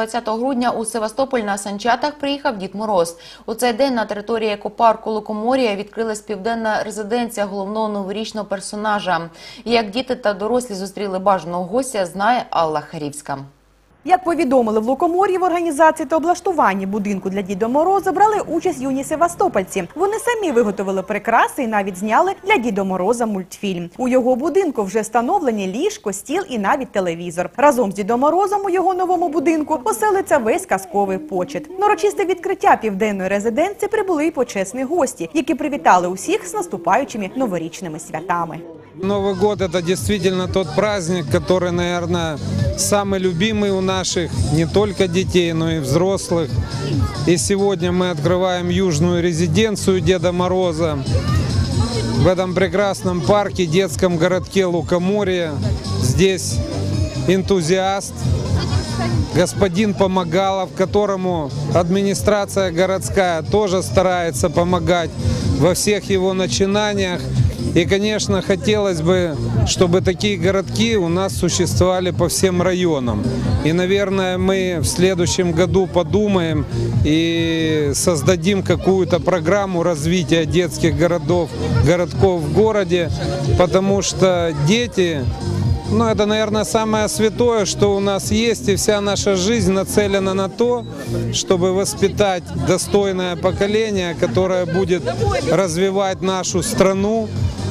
20 грудня у Севастополь на санчатах приїхав Дід Мороз. У цей день на території екопарку Лукоморія відкрилась південна резиденція головного новорічного персонажа. Як діти та дорослі зустріли бажаного гостя, знає Алла Харівська. Як повідомили в Лукомор'ї в організації та облаштуванні будинку для Діда Мороза брали участь юні севастопольці. Вони самі виготовили прикраси і навіть зняли для Діда Мороза мультфільм. У його будинку вже встановлені ліжко, стіл і навіть телевізор. Разом з Дідом Морозом у його новому будинку поселиться весь казковий почет. На урочисте відкриття південної резиденції прибули й почесні гості, які привітали усіх з наступаючими новорічними святами. Новый год это действительно тот праздник, который, наверное, самый любимый у наших не только детей, но и взрослых. И сегодня мы открываем южную резиденцию Деда Мороза в этом прекрасном парке, детском городке Лукоморье. Здесь энтузиаст, господин Помогалов, которому администрация городская тоже старается помогать во всех его начинаниях. И, конечно, хотелось бы, чтобы такие городки у нас существовали по всем районам. И, наверное, мы в следующем году подумаем и создадим какую-то программу развития детских городов, городков в городе, потому что дети ну, это, наверное, самое святое, что у нас есть, и вся наша жизнь нацелена на то, чтобы воспитать достойное поколение, которое будет развивать нашу страну,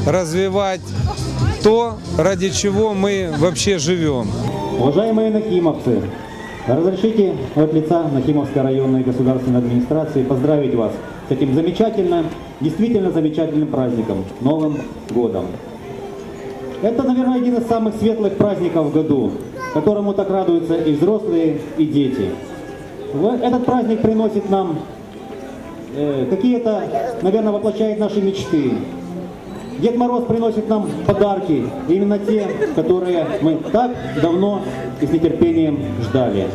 развивать то, ради чего мы вообще живем. Уважаемые нахимовцы, разрешите от лица Нахимовской районной государственной администрации поздравить вас с этим замечательным, действительно замечательным праздником, Новым годом. Это, наверное, один из самых светлых праздников в году, которому так радуются и взрослые, и дети. Этот праздник приносит нам э, какие-то, наверное, воплощает наши мечты. Дед Мороз приносит нам подарки, именно те, которые мы так давно и с нетерпением ждали.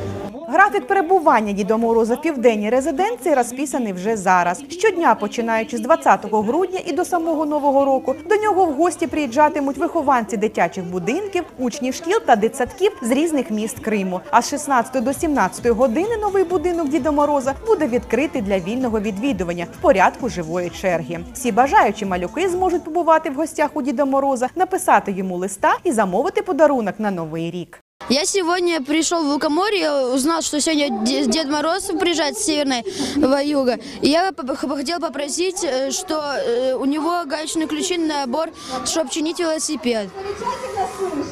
Графік перебування Діда Мороза в південній резиденції розписаний вже зараз. Щодня, починаючи з 20 грудня і до самого нового року, до нього в гості приїжджатимуть вихованці дитячих будинків, учнів шкіл та дитсадків з різних міст Криму. А з 16 до 17 години новий будинок Діда Мороза буде відкритий для вільного відвідування в порядку живої черги. Всі бажаючі малюки зможуть побувати в гостях у Діда Мороза, написати йому листа і замовити подарунок на новий рік. Я сегодня пришел в Лукоморье, узнал, что сегодня Де- Дед Мороз приезжает с северного юга. И я хотел попросить, э, что э, у него гаечные ключи на набор, чтобы чинить велосипед.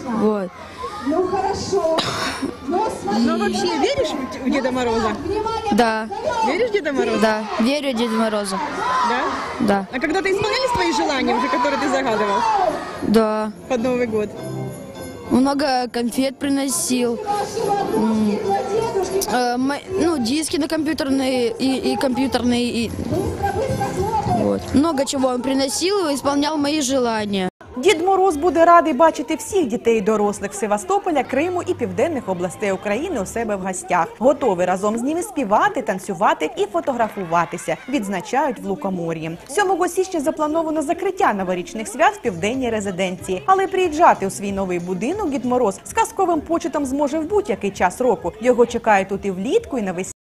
Вот. Ну хорошо. Но смотри, Ну вообще веришь в Деда Мороза? Да, Веришь в Деда Мороза? да, верю Деду Морозу. Да? Да, А когда-то исполнялись твои желания уже, которые ты загадывал да. под Новый год? Много конфет приносил. Э, ну, диски на компьютерные и, и компьютерные. И... Вот. Много чего он приносил и исполнял мои желания. Дід Мороз буде радий бачити всіх дітей і дорослих Севастополя, Криму і південних областей України у себе в гостях. Готовий разом з ними співати, танцювати і фотографуватися. Відзначають в Лукомор'ї. 7 січня заплановано закриття новорічних свят в південній резиденції. Але приїжджати у свій новий будинок Дід Мороз з казковим почетом зможе в будь-який час року. Його чекають тут і влітку, і навесні.